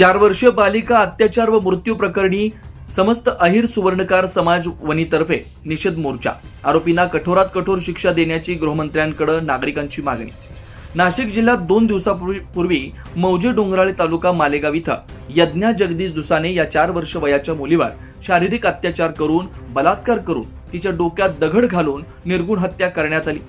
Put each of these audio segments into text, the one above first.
चार वर्षीय बालिका अत्याचार व मृत्यू प्रकरणी समस्त अहिर सुवर्णकार समाज वनीतर्फे निषेध मोर्चा. आरोपींना कठोरात कठोर शिक्षा देण्याची गृहमंत्र्यांकडे नागरिकांची मागणी. नाशिक जिल्ह्यात दोन दिवसापूर्वी पूर्वी मौजे डोंगराळे तालुका मालेगाव इथं यज्ञा जगदीश दुसाने या चार वर्ष वयाच्या मुलीवर शारीरिक अत्याचार करून बलात्कार करून तिच्या डोक्यात दगड घालून निर्गुण हत्या करण्यात आली.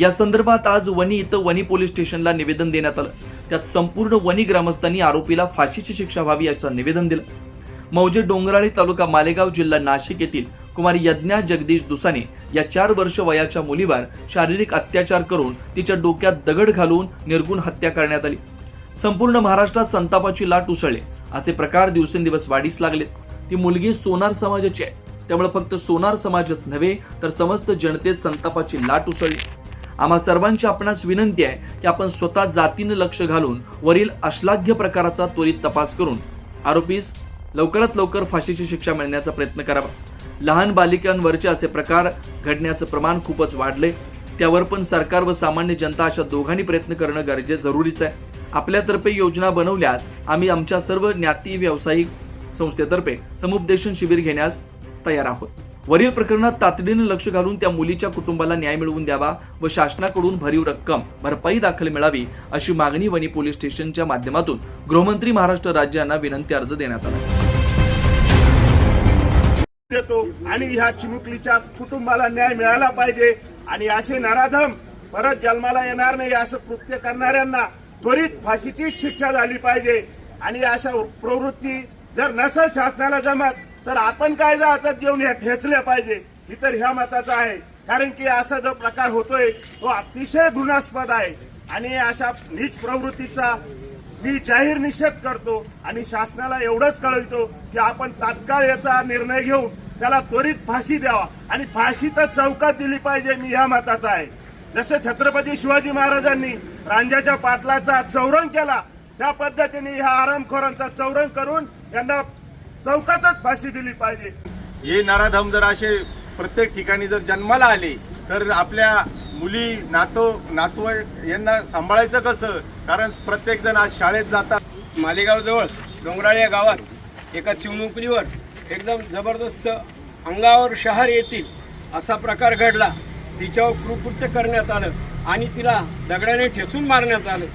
या संदर्भात आज वणी इथं वणी पोलीस स्टेशनला निवेदन देण्यात आलं. त्यात संपूर्ण वणी ग्रामस्थांनी आरोपीला फाशीची शिक्षा व्हावी याचं निवेदन दिलं. मौजे डोंगराळे तालुका मालेगाव जिल्हा नाशिक येथील कुमार यज्ञा जगदीश दुसाने या चार वर्ष वयाच्या मुलीवर शारीरिक अत्याचार करून तिच्या डोक्यात दगड घालून निर्गुण हत्या करण्यात आली. संपूर्ण महाराष्ट्रात संतापाची लाट उसळली. असे प्रकार दिवसेंदिवस वाढीस लागलेत. ती मुलगी सोनार समाजाची आहे. त्यामुळे फक्त सोनार समाजच नव्हे तर समस्त जनतेत संतापाची लाट उसळली. आम्हा सर्वांची आपणास विनंती आहे की आपण स्वतः जातीनं लक्ष घालून वरील अश्लाघ्य प्रकाराचा त्वरित तपास करून आरोपीस लवकरात लवकर फाशीची शिक्षा मिळण्याचा प्रयत्न करावा. लहान बालिकांवरचे असे प्रकार घडण्याचं प्रमाण खूपच वाढले. त्यावर पण सरकार व सामान्य जनता अशा दोघांनी प्रयत्न करणं गरजे जरुरीच आहे. आपल्यातर्फे योजना बनवल्यास आम्ही आमच्या सर्व ज्ञाती व्यावसायिक संस्थेतर्फे समुपदेशन शिबिर घेण्यास तयार आहोत. वरील प्रकरणात तातडीनं लक्ष घालून त्या मुलीच्या कुटुंबाला न्याय मिळवून द्यावा व शासनाकडून भरीव रक्कम भरपाई दाखल मिळावी अशी मागणी वणी पोलीस स्टेशनच्या माध्यमातून गृहमंत्री महाराष्ट्र राज्यांना विनंती अर्ज देण्यात आला. देतो आणि ह्या चिमुकलीच्या कुटुंबाला न्याय मिळाला पाहिजे आणि असे नराधम परत जन्माला येणार नाही असं कृत्य करणाऱ्यांना त्वरित फाशीची शिक्षा झाली पाहिजे. आणि अशा प्रवृत्ती जर नसेल शासनाला जमत तर आपण कायदा हातात घेऊन ह्या ठेचल्या पाहिजे. ही तर ह्या मताचा आहे. कारण की असा जो प्रकार होतोय तो अतिशय घृणास्पद आहे. आणि अशा नीच प्रवृत्तीचा मी जाहीर निषेध करतो आणि शासनाला एवढंच कळवतो की आपण तात्काळ याचा निर्णय घेऊन त्याला त्वरित फाशी द्यावा. आणि फाशी तर चौकात दिली पाहिजे मी ह्या मताचा आहे. जसं छत्रपती शिवाजी महाराजांनी रांजाच्या पाटलाचा चौरंग केला त्या पद्धतीने ह्या आरामखोरांचा चौरंग करून यांना चौकातच फाशी दिली पाहिजे. हे नराधम जर असे प्रत्येक ठिकाणी जर जन्माला आले तर आपल्या मुली नातो नातू यांना सांभाळायचं कसं? कारण प्रत्येक जण आज शाळेत जातात. मालेगावजवळ डोंगराळ या गावात एका चिमणुकलीवर एकदम जबरदस्त अंगावर शहर येतील असा प्रकार घडला. तिच्यावर कृकृत्य करण्यात आलं आणि तिला दगडाने ठेचून मारण्यात आलं.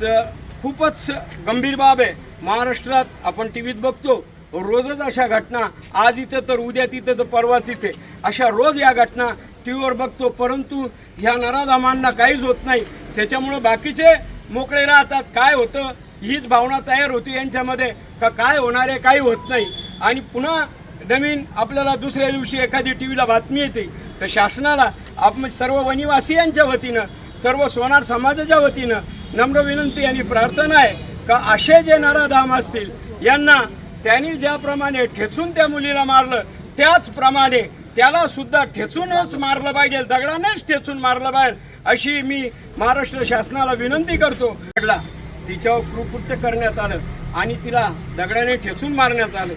तर खूपच गंभीर बाब आहे. महाराष्ट्रात आपण टी व्हीत बघतो रोजच अशा घटना आज इथं तर उद्या तिथं तर परवा तिथे. अशा रोज या घटना टी व्हीवर बघतो परंतु ह्या नराधामांना काहीच होत नाही. त्याच्यामुळं बाकीचे मोकळे राहतात. काय होतं? हीच भावना तयार होती यांच्यामध्ये. का काय होणार आहे काही होत नाही. आणि पुन्हा नवीन आपल्याला दुसऱ्या दिवशी एखादी टी व्हीला बातमी येते. तर शासनाला आपण सर्व वनिवासियांच्या वतीनं सर्व सोनार समाजाच्या वतीनं नम्र विनंती आणि प्रार्थना आहे का असे जे नराधाम असतील यांना त्यांनी ज्याप्रमाणे ठेचून त्या मुलीला मारलं त्याचप्रमाणे त्याला सुद्धा ठेचूनच मारलं पाहिजे दगडानेच ठेचून मारलं पाहिजे अशी मी महाराष्ट्र शासनाला विनंती करतो. घडला तिच्यावर कृकृत्य करण्यात आलं आणि तिला दगडाने ठेचून मारण्यात आलं.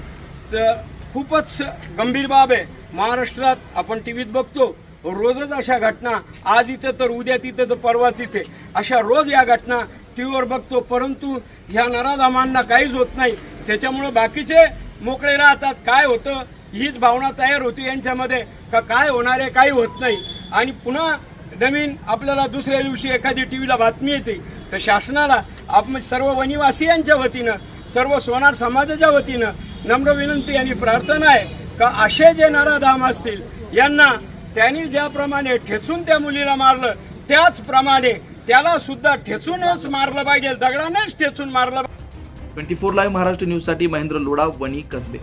तर खूपच गंभीर बाब आहे. महाराष्ट्रात आपण टी व्हीत बघतो रोजच अशा घटना आज इथं तर उद्या तिथं तर परवा तिथे अशा रोज या घटना टी व्हीवर बघतो परंतु ह्या नराधामांना काहीच होत नाही. त्याच्यामुळं बाकीचे मोकळे राहतात. काय होतं? हीच भावना तयार होती यांच्यामध्ये. का काय होणार आहे काही होत नाही. आणि पुन्हा नवीन आपल्याला दुसऱ्या दिवशी एखादी टी व्हीला बातमी येते. तर शासनाला आपण म्हणजे सर्व वनिवासियांच्या वतीनं सर्व सोनार समाजाच्या वतीनं नम्र विनंती आणि प्रार्थना आहे का असे जे नाराधाम असतील यांना त्यांनी ज्याप्रमाणे ठेचून त्या मुलीला मारलं त्याचप्रमाणे त्याला सुद्धा ठेचूनच मारलं पाहिजे. दगडानेच ठेचून मारलं ट्वेंटी फोर लाईव्ह महाराष्ट्र न्यूजसाठी महेंद्र लोडा वणी कसबे.